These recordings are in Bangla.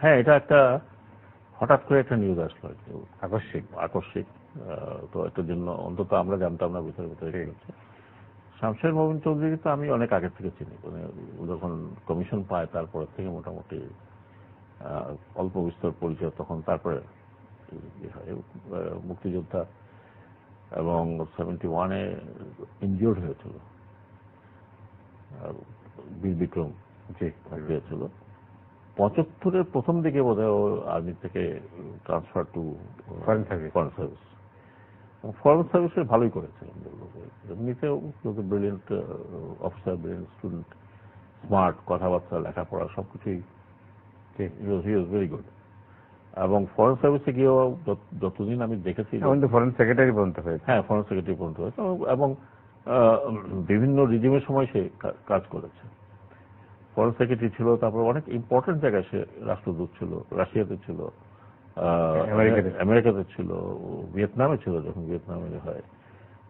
হ্যাঁ এটা একটা হঠাৎ করে একটা নিউজ আসলো আকস্মিক আকস্মিক তো এটার জন্য অন্তত আমরা জানতাম না ভিতরে ভিতরে হচ্ছে। শামশের মোবিন চৌধুরীকে তো আমি অনেক আগে থেকে চিনি মানে যখন কমিশন পায় তারপর থেকে মোটামুটি অল্প বিস্তর পরিচয় তখন তারপরে। মুক্তিযোদ্ধা এবং সেভেন্টি ওয়ানে ইনজিওর্ড হয়েছিল। আর বীর বিক্রম জি হয়েছিল। পঁচাত্তরের প্রথম দিকে বোধ হয় আর্মি থেকে transfer to Foreign service. Foreign service foreign সার্ভিসে ভালোই করেছে। এমনিতেও brilliant officer brilliant student smart কথাবার্তা লেখাপড়া সবকিছুই হি ওয়াজ ভেরি গুড এবং ফরেন সার্ভিসে গিয়েও যত- যতদিন আমি দেখেছি ফরেন সেক্রেটারি পর্যন্ত হয়েছে। হ্যাঁ ফরেন সেক্রেটারি পর্যন্ত হয়েছে। এবং- এবং বিভিন্ন রিজিমের সময় সে কাজ করেছে। ফরেন সেক্রেটারি ছিল তারপর অনেক ইম্পর্টেন্ট জায়গায় সে রাষ্ট্রদূত ছিল রাশিয়াতে ছিল আমেরিকাতে। ছিল। ভিয়েতনামে ছিল যখন ভিয়েতনামে হয়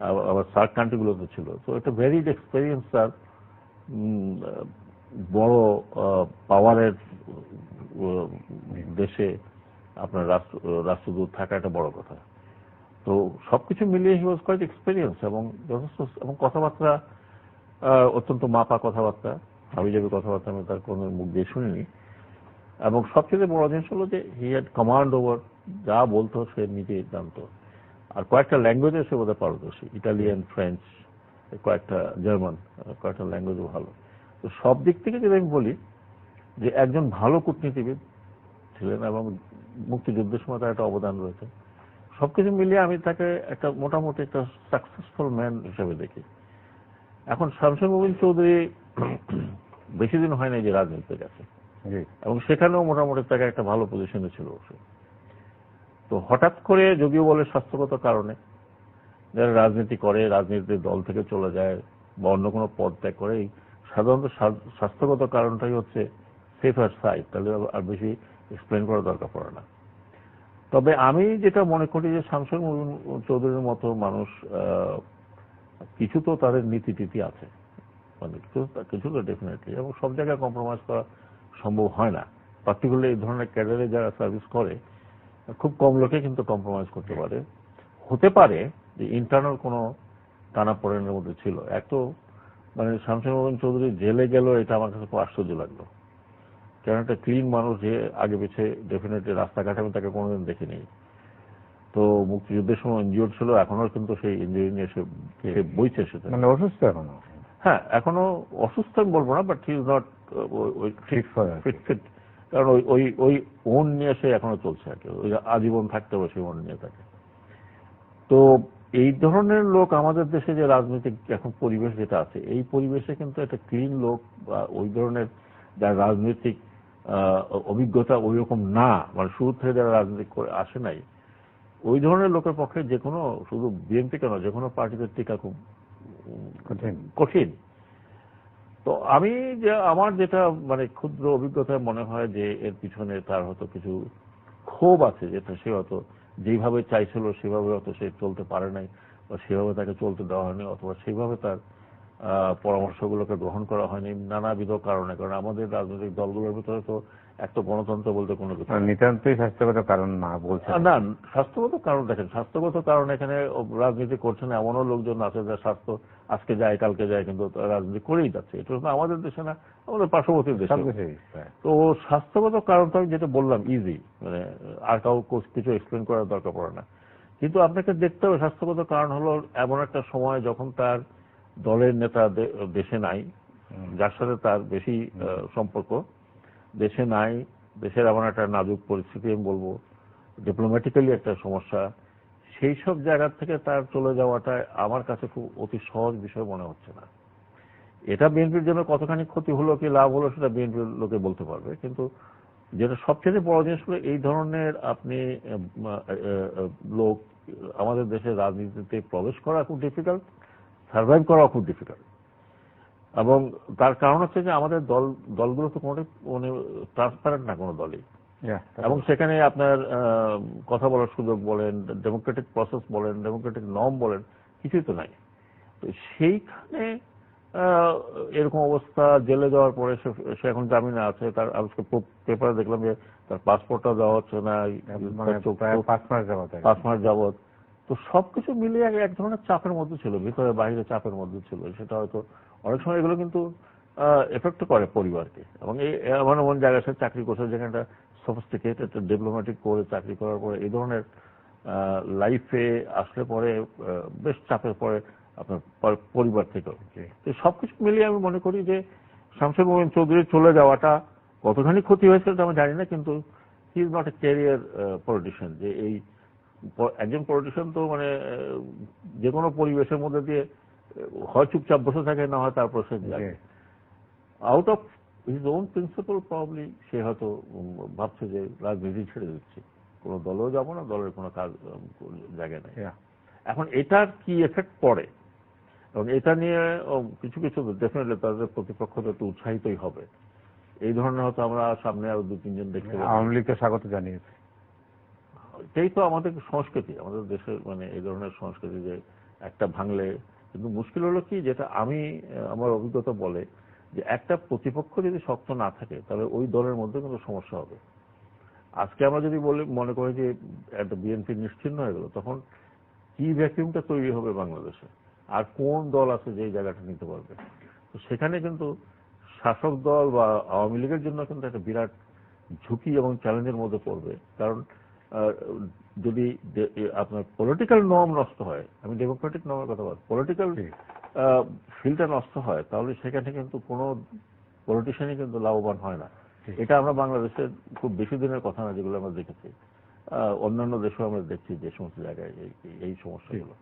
আবার- আবার সার্ক কান্ট্রিগুলোতে ছিল। তো একটা ভেরিড এক্সপেরিয়েন্স তার বড় পাওয়ারের দেশে আপনার রাষ্ট্র- রাষ্ট্রদূত থাকা একটা বড় কথা। তো সবকিছু মিলিয়ে হি ওয়াজ কোয়াইট এক্সপেরিয়েন্স এবং যথেষ্ট এবং কথাবার্তা অত্যন্ত মাপা কথাবার্তা। হাবিজাবি কথাবার্তা আমি তার কোনো মুখ দিয়ে শুনিনি। এবং সবচেয়ে বড় জিনিস হলো যে হি হ্যাড কমান্ড ওভার যা বলতো সে নিজে জানতো। আর কয়েকটা ল্যাঙ্গুয়েজে সে বোধহয় পারদর্শী। ইটালিয়ান ফ্রেঞ্চ কয়েকটা জার্মান কয়েকটা ল্যাঙ্গুয়েজও ভালো। তো সব দিক থেকে যদি আমি বলি যে একজন ভালো কূটনীতিবিদ ছিলেন এবং মুক্তিযুদ্ধের সময় তার একটা অবদান রয়েছে, সবকিছু মিলিয়ে আমি তাকে একটা মোটামুটি একটা সাকসেসফুল ম্যান হিসেবে দেখি। এখন শামসুল মুবিন চৌধুরী বেশি দিন হয় নাই যে রাজনীতিতে গেছে। এবং সেখানেও মোটামুটি তাকে একটা ভালো পজিশনে ছিল তো হঠাৎ করে যদিও বলে স্বাস্থ্যগত কারণে যারা রাজনীতি করে রাজনীতির দল থেকে চলে যায় বা অন্য কোনো পদ ত্যাগ করে সাধারণত স্বাস্থ্যগত কারণটাই হচ্ছে সেফার সাইড তাহলে আর বেশি এক্সপ্লেন করার দরকার পড়ে না। তবে আমি যেটা মনে করি যে মুবিন চৌধুরীর মতো মানুষ আহ, কিছু তো তাদের নীতি টিতি আছে। কিছু কিছু তো ডেফিনেটলি এবং সব জায়গায় কম্প্রোমাইজ করা সম্ভব হয় না। পার্টিকুলার এই ধরনের ক্যাডারে যারা সার্ভিস করে, খুব কম লোকে কিন্তু কম্প্রোমাইজ করতে পারে। হতে পারে যে ইন্টারনাল কোনো টানা পড়েনের মধ্যে ছিল। এক তো মানে শামসুল মোহন চৌধুরী জেলে গেল, এটা আমার কাছে খুব আশ্চর্য লাগল। কারণ একটা ক্লিন মানুষ যে আগে পিছে ডেফিনেটলি রাস্তাঘাটে আমি তাকে কোনোদিন দেখিনি। তো মুক্তিযুদ্ধের সময় ইনজিওর ছিল এখনও কিন্তু সেই ইঞ্জুরি নিয়ে সে বইছে সেটা। মানে অসুস্থ এখনও হ্যাঁ এখনও অসুস্থ আমি বলব না but he is not fit কারণ ওই ওই ওই ওন নিয়ে সে এখনও চলছে আর কি। ওই আজীবন থাকতে হবে সেই ওন নিয়ে থাকে তো এই ধরনের লোক আমাদের দেশে যে রাজনৈতিক এখন পরিবেশ যেটা আছে এই পরিবেশে কিন্তু একটা ক্লিন লোক বা ওই ধরনের যার রাজনৈতিক আহ, অভিজ্ঞতা ওই রকম না মানে শুরু থেকে যারা রাজনীতি করে আসে নাই ওই ধরনের লোকের পক্ষে যে কোনো শুধু বিএনপি কেন যে কোনো পার্টিতে টিকা খুব কঠিন তো আমি যে, আমার যেটা মানে ক্ষুদ্র অভিজ্ঞতায় মনে হয় যে, এর পিছনে তার হয়তো কিছু ক্ষোভ আছে, যেটা সে হয়তো যেভাবে চাইছিল, সেভাবে হয়তো সে চলতে পারে নাই, বা সেভাবে তাকে চলতে দেওয়া হয়নি, অথবা সেভাবে তার পরামর্শগুলোকে গ্রহণ করা হয়নি, নানাবিধ কারণে। কারণ আমাদের রাজনৈতিক দলগুলোর ভিতরে তো এক তো গণতন্ত্র বলতে কোনো কিছু নিতান্তই স্বাস্থ্যগত কারণ না বলছে না স্বাস্থ্যগত কারণ দেখেন স্বাস্থ্যগত কারণ এখানে রাজনীতি করছেন এমনও লোকজন আছে যার স্বাস্থ্য আজকে যায় কালকে যায় কিন্তু রাজনীতি করেই যাচ্ছে। এটা আমাদের দেশে না আমাদের পার্শ্ববর্তী দেশে প্রায়। তো স্বাস্থ্যগত কারণ তো আমি যেটা বললাম ইজি মানে আর কাউ কিছু এক্সপ্লেন করার দরকার পড়ে না। কিন্তু আপনাকে দেখতে হবে স্বাস্থ্যগত কারণ হলো এমন একটা সময় যখন তার দলের নেতা দেশে নাই যার সাথে তার বেশি সম্পর্ক। দেশে নাই, দেশের এমন একটা নাজুক পরিস্থিতি আমি বলব ডিপ্লোম্যাটিক্যালি একটা সমস্যা। সেই সব জায়গা থেকে তার চলে যাওয়াটা আমার কাছে খুব অতি সহজ বিষয় মনে হচ্ছে না। এটা বিএনপির জন্য কতখানি ক্ষতি হলো কি লাভ হলো সেটা বিএনপির লোকে বলতে পারবে, কিন্তু যেটা সবচেয়ে বড় জিনিস হলো এই ধরনের আপনি লোক আমাদের দেশের রাজনীতিতে প্রবেশ করা খুব ডিফিকাল্ট সার্ভাইভ করা খুব ডিফিকাল্ট এবং তার কারণ হচ্ছে যে আমাদের দল দলগুলো তো কোনো মানে ট্রান্সপারেন্ট না কোনো দলই। এবং সেখানে আপনার কথা বলার সুযোগ বলেন ডেমোক্রেটিক প্রসেস বলেন ডেমোক্রেটিক নর্ম বলেন কিছুই তো নাই। তো সেইখানে এরকম অবস্থা জেলে যাওয়ার পরে সে- এখন জামিনে আছে তার আজকে পেপারে দেখলাম যে তার পাসপোর্টটা দেওয়া হচ্ছে না মানে প্রায় চোখ- পাঁচ মাস যাবত যাবত। তো সবকিছু মিলিয়ে এক- এক ধরনের চাপের মধ্যে ছিল ভিতরে বাইরে চাপের মধ্যে ছিল। সেটা হয়তো অনেক সময় এগুলো কিন্তু এফেক্ট করে পরিবারকে। এবং এই এমন এমন জায়গায় সে চাকরি করছে যেখানে একটা সফিস্টিকেটেড ডিপ্লোম্যাটিক করে চাকরি করার পরে এই ধরনের লাইফে আসলে পরে বেশ চাপের পরে আপনার পরিবার থেকেও। তো সবকিছু মিলিয়ে আমি মনে করি যে শামসুল মোমিন চৌধুরী চলে যাওয়াটা কতখানি ক্ষতি হয়েছে সেটা আমি জানি না কিন্তু he is not a career politician যে এই একজন পলিটিশিয়ান তো মানে যে কোনো পরিবেশের মধ্যে দিয়ে হয় চুপচাপ বসে থাকে না হয় তারপর সে জি। Out of his own principle probably সে হয়তো ভাবছে যে রাজনীতি ছেড়ে দিচ্ছে। কোনো দলেও যাব না দলের কোনো কাজ জায়গায় নেই এখন এটার কি এফেক্ট পড়ে? এবং এটা নিয়ে কিছু কিছু ডেফিনেটলি তাদের প্রতিপক্ষ তো উৎসাহিতই হবে। এই ধরনের হয়তো আমরা সামনে আরও দু তিনজন দেখতে আওয়ামী লীগ তো স্বাগত জানিয়েছে। এটাই তো আমাদের সংস্কৃতি আমাদের দেশের মানে এই ধরনের সংস্কৃতি যে একটা ভাঙলে কিন্তু মুশকিল হলো কি, যেটা আমি আমার অভিজ্ঞতা বলে যে একটা প্রতিপক্ষ যদি শক্ত না থাকে, তাহলে ওই দলের মধ্যে কিন্তু সমস্যা হবে। আজকে আমরা যদি বলি, মনে করি যে একটা বিএনপি নিশ্চিন্ন হয়ে গেল, তখন কি ভ্যাকিউমটা তৈরি হবে বাংলাদেশে? আর কোন দল আছে যে জায়গাটা নিতে পারবে? তো সেখানে কিন্তু শাসক দল বা আওয়ামী লীগের জন্য কিন্তু একটা বিরাট ঝুঁকি এবং চ্যালেঞ্জের মধ্যে পড়বে। কারণ যদি আপনার পলিটিক্যাল নর্ম নষ্ট হয় আমি ডেমোক্রেটিক নর্মের কথা বল পলিটিক্যাল। ফিল্ডটা নষ্ট হয় তাহলে সেখানে কিন্তু কোনো পলিটিশিয়ানই কিন্তু লাভবান হয় না। এটা আমরা বাংলাদেশের খুব বেশি দিনের কথা না যেগুলো আমরা দেখেছি। অন্যান্য দেশেও আমরা দেখছি যে সমস্ত জায়গায় এই- সমস্যাগুলো।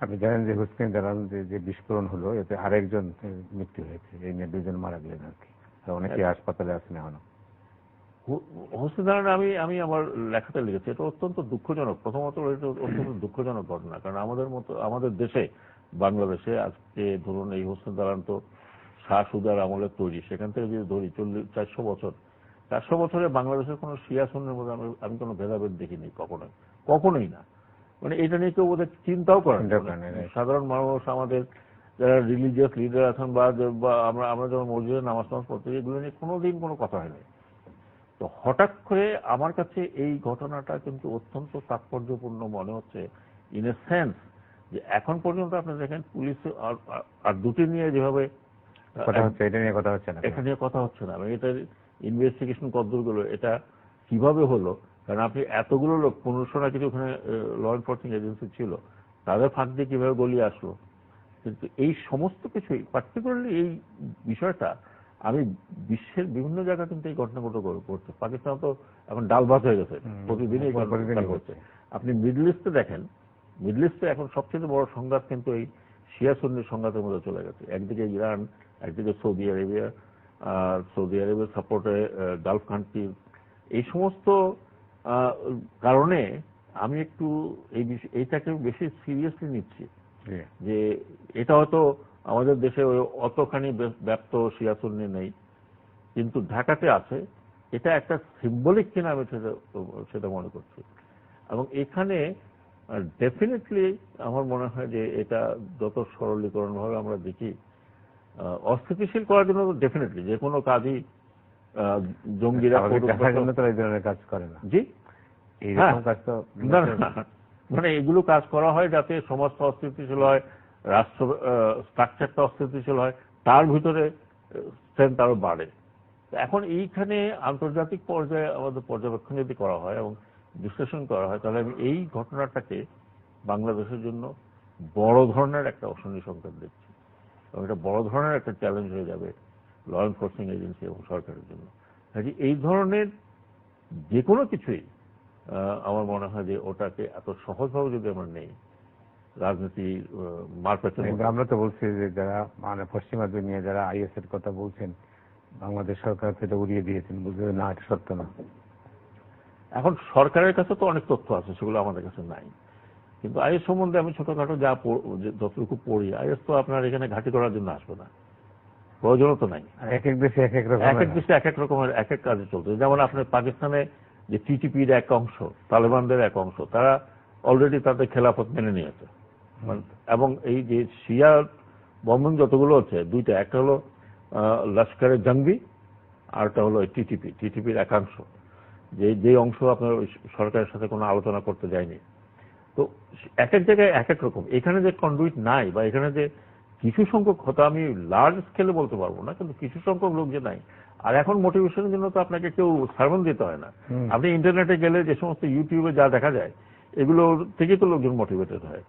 আপনি জানেন যে হুসেন দালাল যে বিস্ফোরণ হলো এতে আরেকজন মৃত্যু হয়েছে। এই নিয়ে দুজন মারা গেলেন আর কি। অনেকে হাসপাতালে আছেন এখনও। হোসেন দালান আমি আমি আমার লেখাতে লিখেছি এটা অত্যন্ত দুঃখজনক প্রথমত এটা অত্যন্ত দুঃখজনক ঘটনা কারণ আমাদের মতো আমাদের দেশে বাংলাদেশে আজকে ধরুন এই হোসেন দালান তো শাহ সুদার আমলের তৈরি সেখান থেকে যদি ধরি চল্লিশ চারশো বছর চারশো বছরে বাংলাদেশের কোনো শিয়া সুন্নের মধ্যে আমি আমি কোনো ভেদাভেদ দেখিনি কখনোই কখনোই না মানে এটা নিয়ে কেউ বোধহয় চিন্তাও করেন না। চিন্তা করেন না, right. সাধারণ মানুষ আমাদের যারা রিলিজিয়াস লিডার আছেন বা আমরা আমরা যখন মসজিদে নামাজ নামাজ পড়তে এগুলো নিয়ে কোনোদিন কোনো কথা হয়নি তো হঠাৎ করে আমার কাছে এই ঘটনাটা কিন্তু অত্যন্ত তাৎপর্যপূর্ণ মনে হচ্ছে ইন এ সেন্স যে এখন পর্যন্ত আপনি দেখেন পুলিশ আর- দুটি নিয়ে যেভাবে কথা হচ্ছে এটা নিয়ে কথা হচ্ছে না। এটা নিয়ে কথা হচ্ছে না। এটার ইনভেস্টিগেশন কদ্দূরগুলো এটা কীভাবে হলো? কারণ আপনি এতগুলো লোক পনেরোশো না কিছু ওখানে ল এনফোর্সিং এজেন্সি ছিল তাদের ফাঁক দিয়ে কীভাবে গলিয়ে আসলো? কিন্তু এই সমস্ত কিছুই পার্টিকুলারলি এই বিষয়টা আমি বিশ্বের বিভিন্ন জায়গা কিন্তু এই ঘটনাগুলো করছে। পাকিস্তান তো এখন ডাল ভাত হয়ে গেছে। প্রতিদিনই প্রতিদিনই আপনি মিডল ইস্টে দেখেন মিডল ইস্টে এখন সবচেয়ে বড় সংঘাত কিন্তু এই শিয়া সুন্নির সংঘাতের মধ্যে চলে গেছে। একদিকে ইরান একদিকে সৌদি আরেবিয়া আর সৌদি আরবের সাপোর্টে গালফ কান্ট্রি। এই সমস্ত কারণে আমি একটু এই এইটাকে বেশি সিরিয়াসলি নিচ্ছি। যে এটা হয়তো আমাদের দেশে ওই অতখানি ব্য- ব্যাপ্ত সিয়াসুন্নি নেই। কিন্তু ঢাকাতে আছে এটা একটা সিম্বলিক কিনা আমি সেটা মনে করছি। এবং এখানে ডেফিনেটলি আমার মনে হয় যে এটা যত সরলীকরণ ভাবে আমরা দেখি অস্থিতিশীল করার জন্য ডেফিনেটলি যে কোনো কাজই জঙ্গিরা তো কাজ করে না। জি? হ্যাঁ। তো। মানে এগুলো কাজ করা হয় যাতে সমাজটা অস্থিতিশীল হয় রাষ্ট্র স্ট্রাকচারটা অস্থিতিশীল হয়, তার ভিতরে স্ট্রেংথ আরও বাড়ে। এখন এইখানে আন্তর্জাতিক পর্যায়ে আমাদের পর্যবেক্ষণ যদি করা হয় এবং বিশ্লেষণ করা হয়, তাহলে আমি এই ঘটনাটাকে বাংলাদেশের জন্য বড় ধরনের একটা অশনি সংকেত দেখছি এবং এটা বড় ধরনের একটা চ্যালেঞ্জ হয়ে যাবে ল এনফোর্সিং এজেন্সি এবং সরকারের জন্য। কাজে এই ধরনের যে কোনো কিছুই আমার মনে হয় যে ওটাকে এত সহজভাবে যদি আমরা নেই রাজনীতি মারপেটের কিন্তু আমরা তো বলছি যে যারা মানে পশ্চিমা দুনিয়া যারা আইএস এর কথা বলছেন বাংলাদেশ সরকার সেটা উড়িয়ে দিয়েছেন বুঝতে না এটা সত্য না। এখন সরকারের কাছে তো অনেক তথ্য আছে সেগুলো আমাদের কাছে নাই। কিন্তু আইএস সম্বন্ধে আমি ছোটখাটো যা যতটুকু পড়ি আইএস তো আপনার এখানে ঘাঁটি করার জন্য আসবে না। প্রয়োজনও তো নাই। এক এক দেশে এক এক রকম এক এক দেশে এক এক রকমের এক এক কাজে চলছে। যেমন আপনার পাকিস্তানে যে টিটিপির এক অংশ তালেবানদের এক অংশ তারা অলরেডি তাদের খেলাফত মেনে নিয়েছে। এবং এই যে শিয়া বম্বিং যতগুলো হচ্ছে দুইটা একটা হলো আহ, লস্করের জঙ্গি আরটা হলো টিটিপি টিটিপির একাংশ। যে যে অংশ আপনার সরকারের সাথে কোনো আলোচনা করতে যায়নি। তো এক এক জায়গায় এক এক রকম। এখানে যে কন্ডুইট নাই বা এখানে যে কিছু সংখ্যক হয়তো আমি লার্জ স্কেলে বলতে পারব না কিন্তু কিছু সংখ্যক লোক যে নাই। আর এখন মোটিভেশনের জন্য তো আপনাকে কেউ সার্ভন দিতে হয় না। আপনি ইন্টারনেটে গেলে যে সমস্ত ইউটিউবে যা দেখা যায় এগুলো থেকে তো লোকজন মোটিভেটেড হয়।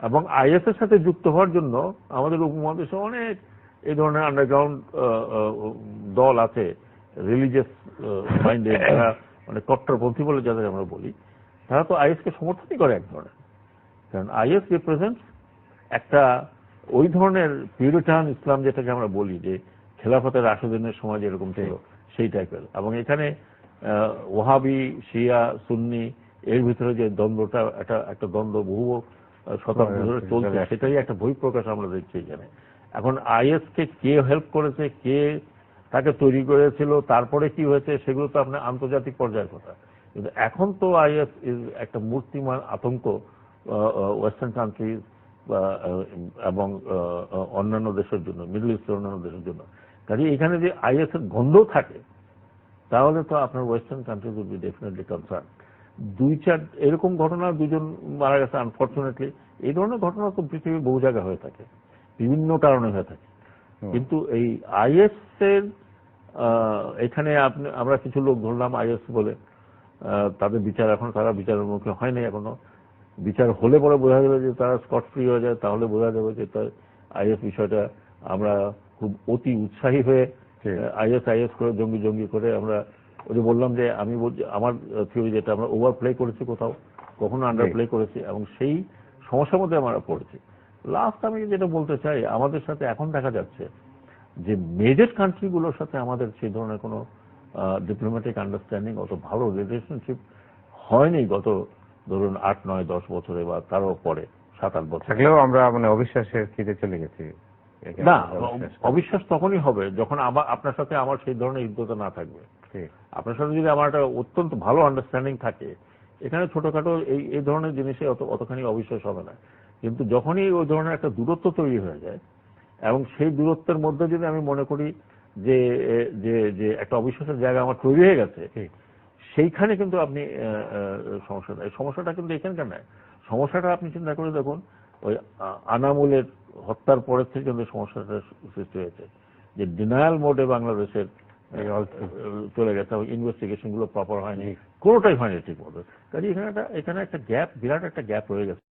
এবং আইএস এর সাথে যুক্ত হওয়ার জন্য আমাদের উপমহাদেশে অনেক এই ধরনের আন্ডারগ্রাউন্ড দল আছে রিলিজিয়াস মাইন্ডেড যারা মানে কট্টরপন্থী বলে যাদের আমরা বলি তারা তো আইএস কে সমর্থনই করে এক ধরনের। কারণ আইএস রিপ্রেজেন্ট একটা ওই ধরনের পিউরিটান ইসলাম যেটাকে আমরা বলি যে খেলাফতের রাশেদিনের সময় যেরকম ছিল সেই টাইপের এবং এখানে ওহাবি শিয়া সুন্নি এর ভিতরে যে দ্বন্দ্বটা একটা একটা দ্বন্দ্ব বহু শতাব্দী ধরে হ্যাঁ, চলছে সেটাই একটা বহিঃপ্রকাশ আমরা দেখছি এখানে। এখন আইএস কে কে হেল্প করেছে কে তাকে তৈরি করেছিল তারপরে কি হয়েছে সেগুলো তো আপনার আন্তর্জাতিক পর্যায়ের কথা। কিন্তু এখন তো আইএস ইজ একটা মূর্তিমান আতঙ্ক ওয়েস্টার্ন কান্ট্রি এবং অন্যান্য দেশের জন্য মিডল ইস্টের অন্যান্য দেশের জন্য। কাজে এখানে যে আইএস এর গন্ধ থাকে তাহলে তো আপনার western country would be definitely concern দুই চার এরকম ঘটনা দুজন মারা গেছে আনফর্চুনেটলি এই ধরনের ঘটনা তো পৃথিবীর বহু জায়গায় হয়ে থাকে বিভিন্ন কারণে হয়ে থাকে। কিন্তু এই আইএস এর এখানে আপনি আমরা কিছু লোক ধরলাম আইএস বলে তাদের বিচার এখন তারা বিচারের মুখে হয়নি এখনও। বিচার হলে পরে বোঝা যাবে যে তারা স্কট ফ্রি হয়ে যায় তাহলে বোঝা যাবে যে তার আইএস বিষয়টা আমরা খুব অতি উৎসাহী হয়ে। আইএস আইএস করে জঙ্গি জঙ্গি করে আমরা ওই যে বললাম যে আমি বলছি আমার থিওরি যেটা আমরা ওভার প্লে করেছি কোথাও কখনো আন্ডার প্লে করেছি এবং সেই সমস্যার মধ্যে আমরা পড়েছি। লাস্ট আমি যেটা বলতে চাই আমাদের সাথে এখন দেখা যাচ্ছে যে মেজর কান্ট্রিগুলোর সাথে আমাদের সেই ধরনের কোনো ডিপ্লোম্যাটিক আন্ডারস্ট্যান্ডিং অত ভালো রিলেশনশিপ হয়নি গত ধরুন আট নয় দশ বছরে বা তারও পরে সাত আট বছর। থাকলেও আমরা মানে অবিশ্বাসের খিদে চলে গেছি। না অবিশ্বাস। তখনই হবে যখন আবার আপনার সাথে আমার সেই ধরনের হৃদ্যতা না থাকবে ঠিক। আপনার সাথে যদি আমার একটা অত্যন্ত ভালো আন্ডারস্ট্যান্ডিং থাকে এখানে ছোটখাটো এই এই ধরনের জিনিসে অত অতখানি অবিশ্বাস হবে না কিন্তু যখনই ওই ধরনের একটা দূরত্ব তৈরি হয়ে যায় এবং সেই দূরত্বের মধ্যে যদি আমি মনে করি যে যে যে একটা অবিশ্বাসের জায়গা আমার তৈরি হয়ে গেছে ঠিক। সেইখানে কিন্তু আপনি সমস্যাটা সমস্যাটা কিন্তু এখানকার নয় সমস্যাটা আপনি চিন্তা করে দেখুন ওই আনামুলের হত্যার পরের থেকে কিন্তু সমস্যাটা সৃষ্টি হয়েছে। যে ডিনায়াল মোডে বাংলাদেশের চলে গেছে ইনভেস্টিগেশনগুলো প্রপার হয়নি। কোনোটাই হয়নি ঠিক মতো। কাজে এখানে একটা এখানে একটা গ্যাপ বিরাট একটা গ্যাপ রয়ে গেছে।